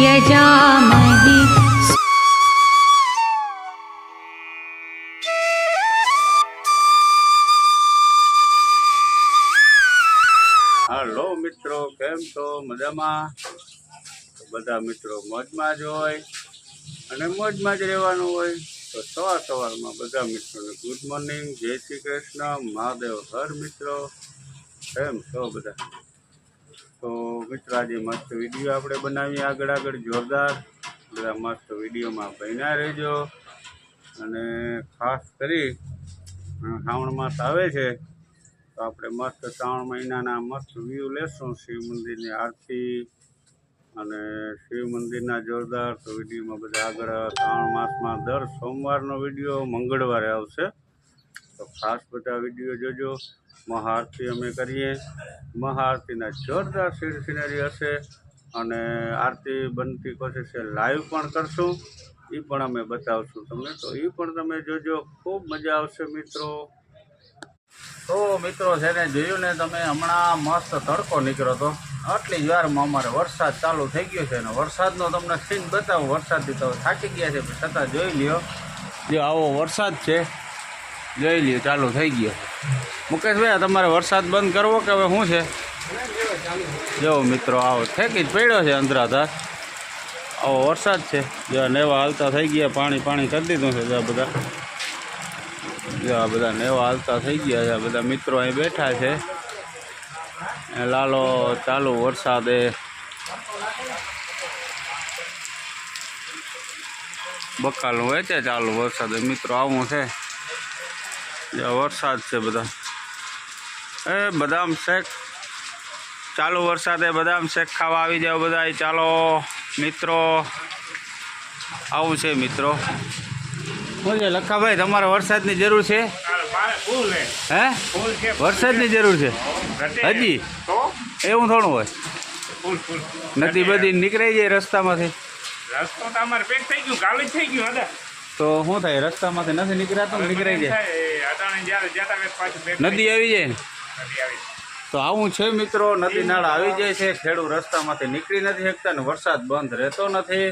यजामहे હાલો મિત્રો કેમ છો મજામાં તો બધા મિત્રો મોજમાં જ હોય અને મોજમાં જ રહેવાનું હોય તો સવાર સવારમાં બધા મિત્રોને ગુડ મોર્નિંગ જય શ્રી કૃષ્ણ મહાદેવ હર મિત્રો કેમ છો બધા તો મિત્રો, આજે મસ્ત વીડિયો આપણે બનાવીએ આગળ આગળ, જોરદાર. બધા મસ્ત વિડીયોમાં બન્યા રહેજો. અને ખાસ કરી શ્રાવણ માસ આવે છે, તો આપણે મસ્ત શ્રાવણ મહિનાના મસ્ત વ્યૂ લેશું શિવ મંદિરની આરતી અને શિવ મંદિરના જોરદાર. તો વિડીયોમાં બધા આગળ શ્રાવણ માસમાં દર સોમવારનો વીડિયો મંગળવારે આવશે. તો ખાસ બધા વીડિયો જોજો. મહાઆરતી અમે કરીએ. મહાઆરતીના જોરદાર સીન સિનરી હશે અને આરતી બનતી કોશિશ લાઈવ પણ કરશું. એ પણ અમે બતાવશું તમને. તો એ પણ તમે જોજો. ખૂબ મજા આવશે મિત્રો. તો મિત્રો છે ને જોયું ને તમે હમણાં મસ્ત તડકો નીકળ્યો હતો આટલી જ વારમાં અમારે વરસાદ ચાલુ થઈ ગયો છે ને વરસાદનો તમને સીન બતાવો. વરસાદથી તો થાકી ગયા છે છતાં જોઈ લ્યો. જો આવો વરસાદ છે. જોઈ લ્યો, ચાલુ થઈ ગયો. મુકેશભાઈ તમારે વરસાદ બંધ કરવો કે હવે શું છે? જો મિત્રો, આવો ઠેકી જ પડ્યો છે અંધરાધાર. આવો વરસાદ છે. જો નેવા હાલતા થઈ ગયા, પાણી પાણી કરી દીધું છે જો બધા. જો આ બધા નેવા હાલતા થઈ ગયા છે બધા મિત્રો અહીં બેઠા છે. લાલો, ચાલુ વરસાદે. બકાલું વેચે ચાલુ વરસાદે. મિત્રો, આવું છે. વરસાદ છે બધા. એ, બદામ શેક. ચાલુ વરસાદે બદામ શેક ખાવા આવી જાવ બધા ચાલો, મિત્રો. આવું છે, મિત્રો. શું લખાભાઈ, તમારે વરસાદની જરૂર છે? હે? વરસાદની જરૂર છે? હજી? એવું થોડું હોય. નદી બધી નીકળી જાય રસ્તામાંથી. રસ્તો તો અમારે પેક થઈ ગયું કાલે થઈ ગયું હતા તો શું થાય? રસ્તામાંથી નથી નીકળાતું નીકળી જાય. નદી આવી જાય? તો આવું છે મિત્રો નદી નાળા આવી જાય છે ખેડૂત રસ્તામાંથી નીકળી નથી શકતા ને વરસાદ બંધ રહેતો નથી.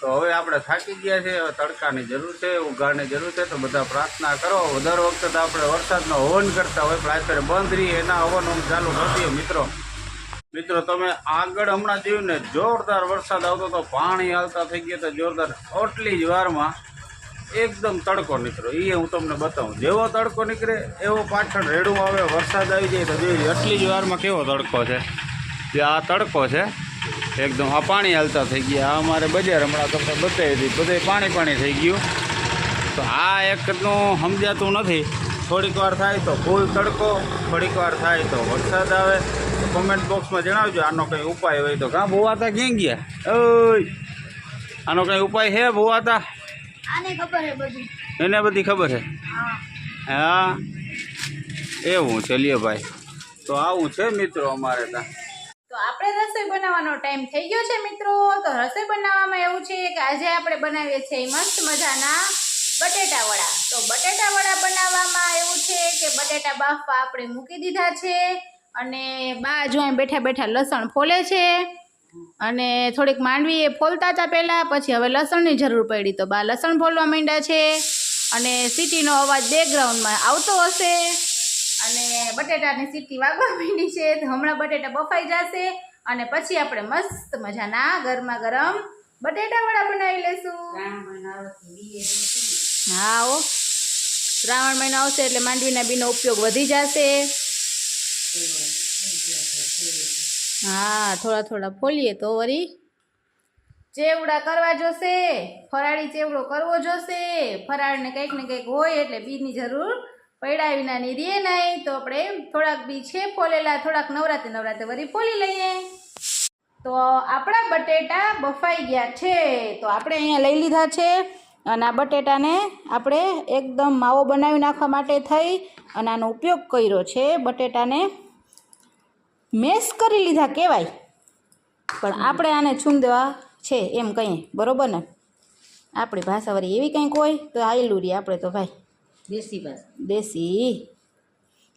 તો હવે આપણે થાકી ગયા છે હવે તડકાની જરૂર છે ઉગાડની જરૂર છે તો બધા પ્રાર્થના કરો. દર વખતે તો આપણે વરસાદનો હવન કરતા હોય પણ અત્યારે બંધ રહીએ એના હવન ચાલુ કરી મિત્રો. મિત્રો તમે આગળ હમણાં જોયું ને જોરદાર વરસાદ આવતો તો પાણી હાલતા થઈ ગયા તો જોરદાર ઓટલી જ વારમાં. એકદમ તડકો નીકળ્યો. એ હું તમને બતાવું. જેવો તડકો નીકળે, એવો પાછળ રેડું આવે, વરસાદ આવી જાય તો જોઈએ એટલી જ વારમાં કેવો તડકો છે. જે આ તડકો છે, એકદમ આ પાણી હાલતા થઈ ગયા. આ અમારે બજાર હમણાં તમને બતાવી હતી. બધે પાણી પાણી થઈ ગયું. તો આ એકનું સમજાતું નથી. થોડીક વાર થાય તો ફૂલ તડકો, થોડીક વાર થાય તો વરસાદ આવે. તો કોમેન્ટ બોક્સમાં જણાવજો, આનો કંઈ ઉપાય હોય તો. કાં ભૂવાતા ક્યાં ગયા? ઓય! આનો કંઈ ઉપાય છે ભૂવાતા? આને ખબર હે બધું. એને બધી ખબર હા? હા. એવું લ્યો ભાઈ. તો આવું છે મિત્રો અમારે ત્યાં. તો આપણે રસોઈ બનાવવાનો ટાઈમ થઈ ગયો છે મિત્રો. તો રસોઈ બનાવવામાં એવું છે કે આજે આપણે બનાવીએ છીએ મસ્ત મજાના બટેટા વડા તો બટેટા વડા બનાવવામાં એવું છે કે બટેટા બાફવા આપણે મૂકી દીધા છે અને બા જો બેઠા બેઠા લસણ ફોલે છે. અને થોડીક માંડવી એ ફોલતા હતા પહેલાં પછી હવે લસણની જરૂર પડી. તો બા લસણ ફોલવા માંડ્યા છે અને સીટીનો અવાજ બેકગ્રાઉન્ડમાં આવતો હશે. અને બટેટાની સીટી વાગવા માંડી છે તો હમણાં બટેટા બફાઈ જશે અને પછી આપણે મસ્ત મજાના ગરમા ગરમ બટેટા વડા બનાવી લેશું હા ઓ શ્રાવણ મહિનો આવશે એટલે માંડવીના બીનો ઉપયોગ વધી જશે. હા, થોડા થોડા ફોલીએ તો વળી ચેવડા કરવા જોશે? ફરાળી ચેવડો કરવો જોશે? ફરાળને કંઈક ને કંઈક હોય એટલે બીજની જરૂર પડ્યા વિનાની રે નહીં. તો આપણે થોડાક બી છે ફોલેલા, થોડાક નવરાત્રે નવરાત્રે વળી ફોલી લઈએ. તો આપણા બટેટા બફાઈ ગયા છે. તો આપણે અહીંયા લઈ લીધા છે અને આ બટેટાને આપણે એકદમ માવો બનાવી નાખવા માટે થઈ અને આનો ઉપયોગ કર્યો છે બટેટાને. મેશ કરી લીધા કહેવાય. પણ આપણે આને છૂમ દેવા છે એમ કહીએ. બરોબર ને? આપણી ભાષાવાળી એવી કંઈક હોય તો આયેલું રહી આપણે તો ભાઈ. દેશી ભાષા. દેશી.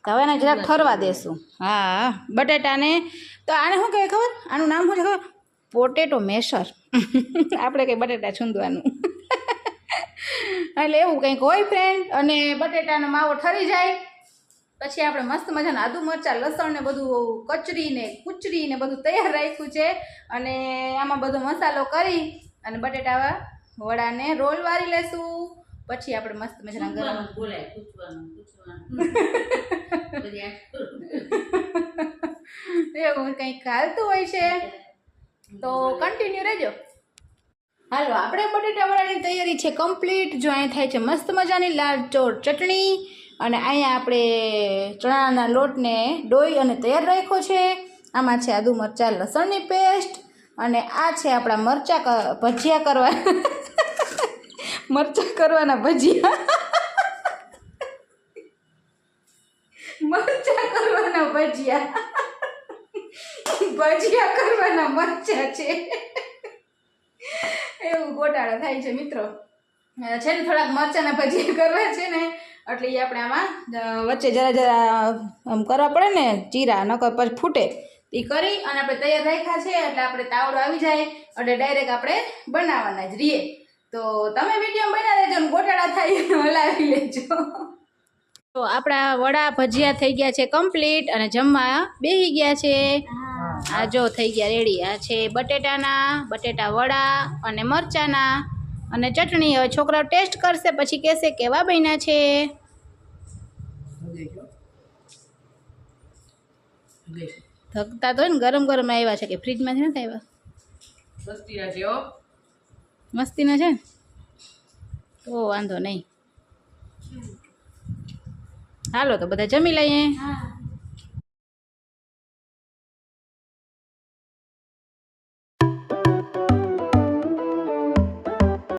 તો હવે એને જરાક ઠરવા દેશું. હા બટેટાને. તો આને શું કહેવાય ખબર? આનું નામ શું છે ખબર? પોટેટો મેસર આપણે કંઈ બટેટા છૂંદવાનું. એટલે એવું કંઈક હોય ફ્રેન્ડ અને બટેટાનો માવો ઠરી જાય. પછી આપણે મસ્ત મજાના આદુ મરચાં લસણ ને બધું કચરીને કૂચરીને બધું તૈયાર રાખ્યું છે. અને આમાં બધો મસાલો કરી અને બટેટા વડાને રોલ વારી લેશું. પછી આપણે મસ્ત મજાના ગરમ બોલાય પૂછવાનું પૂછવાનું એવું કંઈક હાલતું હોય છે. તો કન્ટિન્યુ રહેજો. હાલો, આપણે બટેટા વડાની તૈયારી છે કમ્પ્લીટ જો અહીં થાય છે મસ્ત મજાની લાલ ચોર ચટણી અને અહીંયા આપણે ચણાના લોટને ડોઈ અને તૈયાર રાખ્યો છે. આમાં છે આદુ મરચાં, લસણની પેસ્ટ અને આ છે આપણા મરચાં ભજીયા કરવા મરચાં કરવાના ભજીયા. મરચાં કરવાના ભજીયા. ભજીયા કરવાના મરચા છે. એવું ગોટાળો થાય છે મિત્રો. છે ને થોડાક મરચાના ભજીયા કરવા છે ને, એટલે એ આપણે આમાં વચ્ચે જરા જરા આમ કરવા પડે ને ચીરા નકર પછી ફૂટે. એ કરી અને આપણે તૈયાર રાખ્યા છે, એટલે આપણે તાવડો આવી જાય, એટલે ડાયરેક્ટ આપણે બનાવવાના જ રહીએ. તો તમે વીડિયો બના લેજો ને, ગોટાળા થાય હલાવી લેજો. તો આપણા વડા ભજીયા થઈ ગયા છે કમ્પ્લીટ અને જમવા બેસી ગયા છે. આ જો થઈ ગયા રેડી. આ છે બટેટાના બટેટા વડા અને મરચાના. અને ચટણી હવે છોકરાઓ ટેસ્ટ કરશે પછી કહેશે કેવા બન્યા છે. ધકતા તો હોય ને ગરમ ગરમ આવ્યા છે કે ફ્રીજમાંથી નથી આવ્યા? મસ્તીના છે ને? તો વાંધો નહીં. હાલો તો બધા જમી લઈએ. હા.